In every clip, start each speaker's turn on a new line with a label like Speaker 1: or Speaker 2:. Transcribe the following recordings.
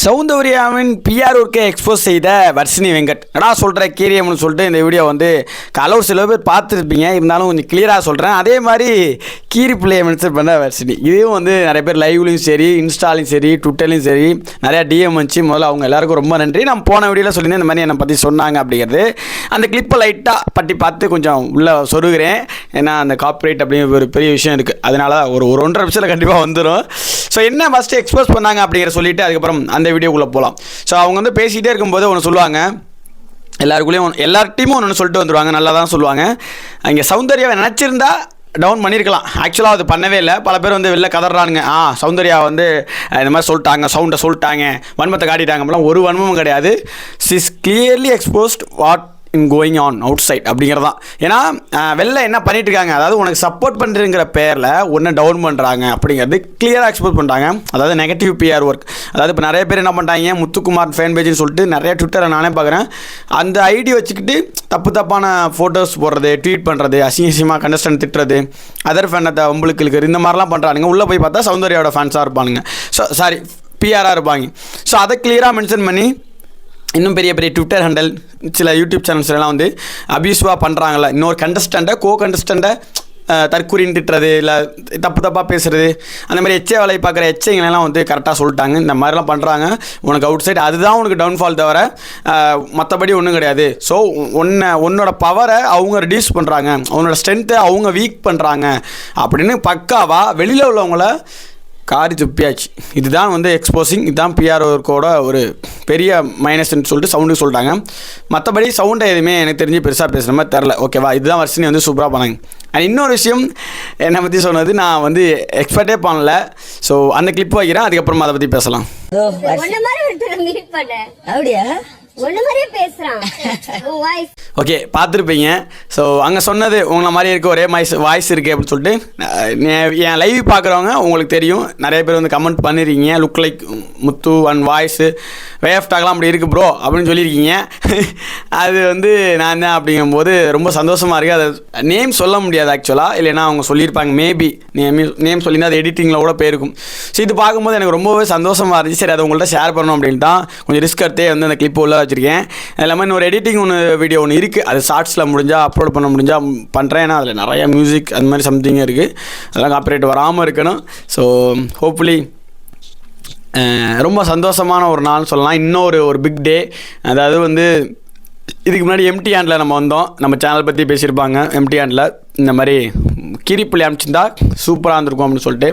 Speaker 1: சௌந்தர்யாவின் PR ஒர்க்கை expose செய்த வர்ஷினி வெங்கட். நடா சொல்கிற கீரியம்னு சொல்லிட்டு இந்த வீடியோ வந்து கால சில பேர் பார்த்துருப்பீங்க. இருந்தாலும் கொஞ்சம் கிளியராக சொல்கிறேன் அதே மாதிரி கீரி பிள்ளையை மென்ஷன் பண்ண வர்ஷினி. இதுவும் வந்து நிறைய பேர் லைவ்லையும் சரி இன்ஸ்டாலையும் சரி ட்விட்டர்லையும் சரி நிறையா டிஎம் வந்துச்சு முதல்ல அவங்க எல்லாருக்கும் ரொம்ப நன்றி. நான் போன வீடியோவில் சொல்லியிருந்தேன் இந்த மாதிரி என்னை பற்றி சொன்னாங்க அப்படிங்கிறது. அந்த கிளிப்பை லைட்டாக பட்டி பார்த்து கொஞ்சம் உள்ளே சொருகிறேன். ஏன்னா அந்த காப்பரேட் அப்படிங்கிற ஒரு பெரிய விஷயம் இருக்குது அதனால ஒரு ஒரு ஒன்றரை நிமிஷத்தில் கண்டிப்பாக வந்துடும் ஸோ என்ன ஃபஸ்ட்டு எக்ஸ்போஸ் பண்ணாங்க அப்படிங்கிற சொல்லிட்டு அதுக்கப்புறம் அந்த வீடியோக்குள்ளே போகலாம் ஸோ அவங்க வந்து பேசிகிட்டே இருக்கும்போது ஒன்று சொல்லுவாங்க. எல்லாருக்குள்ளேயும் ஒன்று எல்லார்ட்டையும் ஒன்று சொல்லிட்டு வந்துடுவாங்க நல்லா தான் சொல்லுவாங்க. அங்கே சௌந்தர்யாவை நினச்சிருந்தா டவுன் பண்ணியிருக்கலாம் ஆக்சுவலாக அது பண்ணவே இல்லை. பல பேர் வந்து வெளில கதறானுங்க. ஆ சௌந்தர்யா வந்து இந்த மாதிரி சொல்லிட்டாங்க சவுண்டை சொல்லிட்டாங்க வன்மத்தை காட்டிட்டாங்க அப்படிலாம் ஒரு வன்மமும் கிடையாது. Sis clearly exposed what in going on outside அப்படிங்கிறது. தான் ஏன்னா வெளில என்ன பண்ணிட்டு இருக்காங்க அதாவது உனக்கு சப்போர்ட் பண்ணுறங்கிற பேரில் ஒன்று டவுன் பண்ணுறாங்க அப்படிங்கிறது கிளியராக எக்ஸ்போஸ் பண்ணுறாங்க அதாவது நெகட்டிவ் பிஆர் ஒர்க் அதாவது இப்போ நிறைய பேர் என்ன பண்ணுறாங்க முத்துக்குமார் ஃபேன் பேஜ்னு சொல்லிட்டு நிறைய ட்விட்டரை நானே பார்க்குறேன். அந்த ஐடி வச்சுக்கிட்டு தப்பு தப்பான ஃபோட்டோஸ் போடுறது ட்வீட் பண்ணுறது அசிங்க அசிங்கமாக கண்டஸ்டன் திட்டுறது அதர் ஃபேனத்தை உங்களுக்கு இருக்கிறது இந்த மாதிரிலாம் பண்ணுறானுங்க உள்ளே போய் பார்த்தா சௌந்தர்யாவோட ஃபேன்ஸாக இருப்பானுங்க. ஸோ சாரி பிஆராக இருப்பாங்க. ஸோ அதை கிளியராக மென்ஷன் பண்ணி இன்னும் பெரிய பெரிய ட்விட்டர் ஹேண்டல் சில யூடியூப் சேனல்ஸ் எல்லாம் வந்து அபியூஸ்வாக பண்ணுறாங்கள இன்னொரு கண்டஸ்டண்ட்டை கோ கண்டஸ்டண்ட்டை தற்கூறின்னு திட்டுறது இல்லை தப்பு தப்பாக பேசுறது அந்த மாதிரி எச்சை வேலை பார்க்குற எச்சைங்களெல்லாம் வந்து கரெக்டாக சொல்லிட்டாங்க. இந்த மாதிரிலாம் பண்ணுறாங்க உனக்கு அவுட் சைடு அதுதான் உனக்கு டவுன்ஃபால் தவிர மற்றபடி ஒன்றும் கிடையாது. ஸோ உன்னை உன்னோட பவரை அவங்க ரிடியூஸ் பண்ணுறாங்க உன்னோட ஸ்ட்ரென்த்தை அவங்க வீக் பண்ணுறாங்க அப்படின்னு பக்காவாக வெளியில் உள்ளவங்கள காரி துப்பியாச்சு. இதுதான் வந்து எக்ஸ்போசிங் இதுதான் பிஆர் ஒர்க்கோட ஒரு பெரிய மைனஸ்ன்னு சொல்லிட்டு சவுண்டு சொல்லிட்டாங்க. மற்றபடி சவுண்டை எதுவுமே எனக்கு தெரிஞ்சு பெருசாக பேசுகிற மாதிரி தெரில ஓகேவா இதுதான் வர்ஷினி வந்து சூப்பராக பண்ணாங்க. அண்ட் இன்னொரு விஷயம் என்னை பற்றி சொன்னது நான் வந்து எக்ஸ்பெக்டே பண்ணல. ஸோ அந்த கிளிப் வைக்கிறேன் அதுக்கப்புறமா அதை பற்றி பேசலாம்.
Speaker 2: அப்படியா?
Speaker 1: ஓகே பார்த்துருப்பீங்க. ஸோ அங்கே சொன்னது உங்களை மாதிரி இருக்க ஒரே வாய்ஸ் வாய்ஸ் இருக்குது அப்படின்னு சொல்லிட்டு என் லைவ் பார்க்குறவங்க உங்களுக்கு தெரியும். நிறைய பேர் வந்து கமெண்ட் பண்ணிருக்கீங்க. Look like Muthu and voice way of டாக்லாம் அப்படி இருக்குது ப்ரோ அப்படின்னு சொல்லியிருக்கீங்க. அது வந்து நான் தான் அப்படிங்கும்போது ரொம்ப சந்தோஷமாக இருக்குது அதை நேம் சொல்ல முடியாது ஆக்சுவலாக இல்லைன்னா அவங்க சொல்லியிருப்பாங்க மேபி நேம் நேம் சொல்லியிருந்தா அது எடிட்டிங்கில் கூட போயிருக்கும். ஸோ இது பார்க்கும்போது எனக்கு ரொம்பவே சந்தோஷமாக இருந்துச்சு. சரி அதை உங்கள்கிட்ட ஷேர் பண்ணணும் அப்படின்னு தான் கொஞ்சம் ரிஸ்க் எடுத்தே வந்து அந்த கிளிப் உள்ள வச்சுருக்கேன். அது இல்லாமல் இன்னொரு எடிட்டிங் ஒன்று வீடியோ ஒன்று இருக்குது அது ஷார்ட்ஸில் முடிஞ்சால் அப்லோட் பண்ண முடிஞ்சால் பண்ணுறேன் ஏன்னா அதில் நிறையா மியூசிக் அந்த மாதிரி சம்திங் இருக்குது அதெல்லாம் காப்பரேட் வராமல் இருக்கணும். ஸோ ஹோப்ஃபுல்லி ரொம்ப சந்தோஷமான ஒரு நாள் சொல்லலாம். இன்னொரு ஒரு பிக் டே அதாவது வந்து இதுக்கு முன்னாடி எம்டி ஹேண்டில் நம்ம வந்தோம். நம்ம சேனல் பற்றி பேசியிருப்பாங்க. எம்டி ஹேண்டில் இந்த மாதிரி கிரிப்புள்ளி அனுப்பிச்சிருந்தா சூப்பராக இருந்திருக்கும் அப்படின்னு சொல்லிட்டு.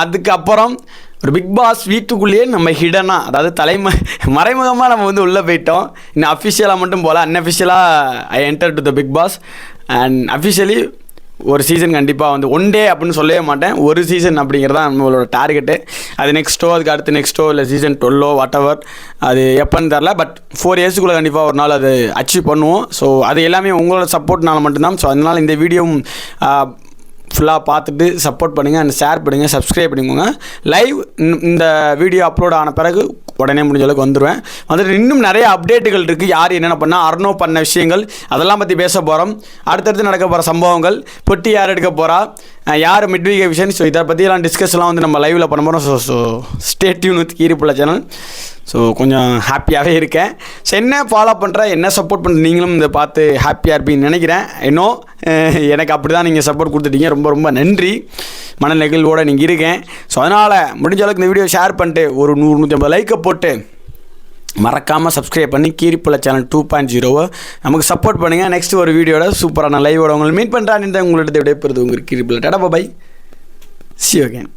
Speaker 1: அதுக்கப்புறம் ஒரு பிக் பாஸ் வீட்டுக்குள்ளேயே நம்ம ஹிடனாக அதாவது தலைம மறைமுகமாக நம்ம வந்து உள்ளே போயிட்டோம். இன்னும் அஃபிஷியலாக மட்டும் போகல அன்அஃபிஷியலாக I enter to the Bigg Boss and officially ஒரு சீசன் கண்டிப்பாக வந்து ஒன் டே அப்படின்னு சொல்லவே மாட்டேன். ஒரு சீசன் அப்படிங்கிறது தான் நம்மளோட டார்கெட்டு அது நெக்ஸ்ட்டோ அதுக்கு அடுத்து நெக்ஸ்ட்டோ இல்லை சீசன் டுவெல்லோ வாட் எவர் அது எப்போன்னு தெரில பட் ஃபோர் இயர்ஸுக்குள்ளே கண்டிப்பாக ஒரு நாள் அது அச்சீவ் பண்ணுவோம். ஸோ அது எல்லாமே உங்களோட சப்போர்ட்னால மட்டும்தான். ஸோ அதனால் இந்த வீடியோவும் ஃபுல்லாக பார்த்துட்டு சப்போர்ட் பண்ணுங்கள் அண்ட் ஷேர் பண்ணுங்கள் சப்ஸ்கிரைப் பண்ணிக்கோங்க. லைவ் இந்த வீடியோ அப்லோட் ஆன பிறகு உடனே முடிஞ்ச அளவுக்கு வந்துடுவேன் வந்துட்டு இன்னும் நிறைய அப்டேட்டுகள் இருக்குது யார் என்னென்ன பண்ணால் அர்னோ பண்ண விஷயங்கள் அதெல்லாம் பற்றி பேச போகிறோம் அடுத்தடுத்து நடக்க போகிற சம்பவங்கள் பொட்டி யார் எடுக்க போகிறா யார் மிட்வீக விஷயம் ஸோ இதை பற்றியெல்லாம் டிஸ்கஸ்லாம் வந்து நம்ம லைவில் பண்ண போகிறோம் so so stay tuned with Keeripulla channel so கொஞ்சம் ஹாப்பியாகவே இருக்கேன். ஸோ என்ன ஃபாலோ பண்ணுற என்ன சப்போர்ட் பண்ணுற நீங்களும் இதை பார்த்து ஹாப்பியாக இருப்பீங்கன்னு நினைக்கிறேன். இன்னும் எனக்கு அப்படி தான் நீங்கள் சப்போர்ட் கொடுத்துட்டீங்க. ரொம்ப ரொம்ப நன்றி. மன நீங்கள் இருக்கேன். ஸோ அதனால் முடிஞ்ச அளவுக்கு இந்த வீடியோ ஷேர் பண்ணிட்டு ஒரு நூறு நூற்றி ஐம்பது லைக்கை போட்டு மறக்காமல் சப்ஸ்கிரைப் பண்ணி கீரிப்புள்ள சேனல் டூ பாயிண்ட் ஜீரோவை நமக்கு சப்போர்ட் பண்ணுங்கள் நெக்ஸ்ட் ஒரு வீடியோட சூப்பரான லைவோட உங்களை மீட் பண்ணுறான்னு உங்கள்கிட்ட விடைபெறுது உங்களுக்கு கீரிப்புள்ள டடா பாய் சி ஓகேன்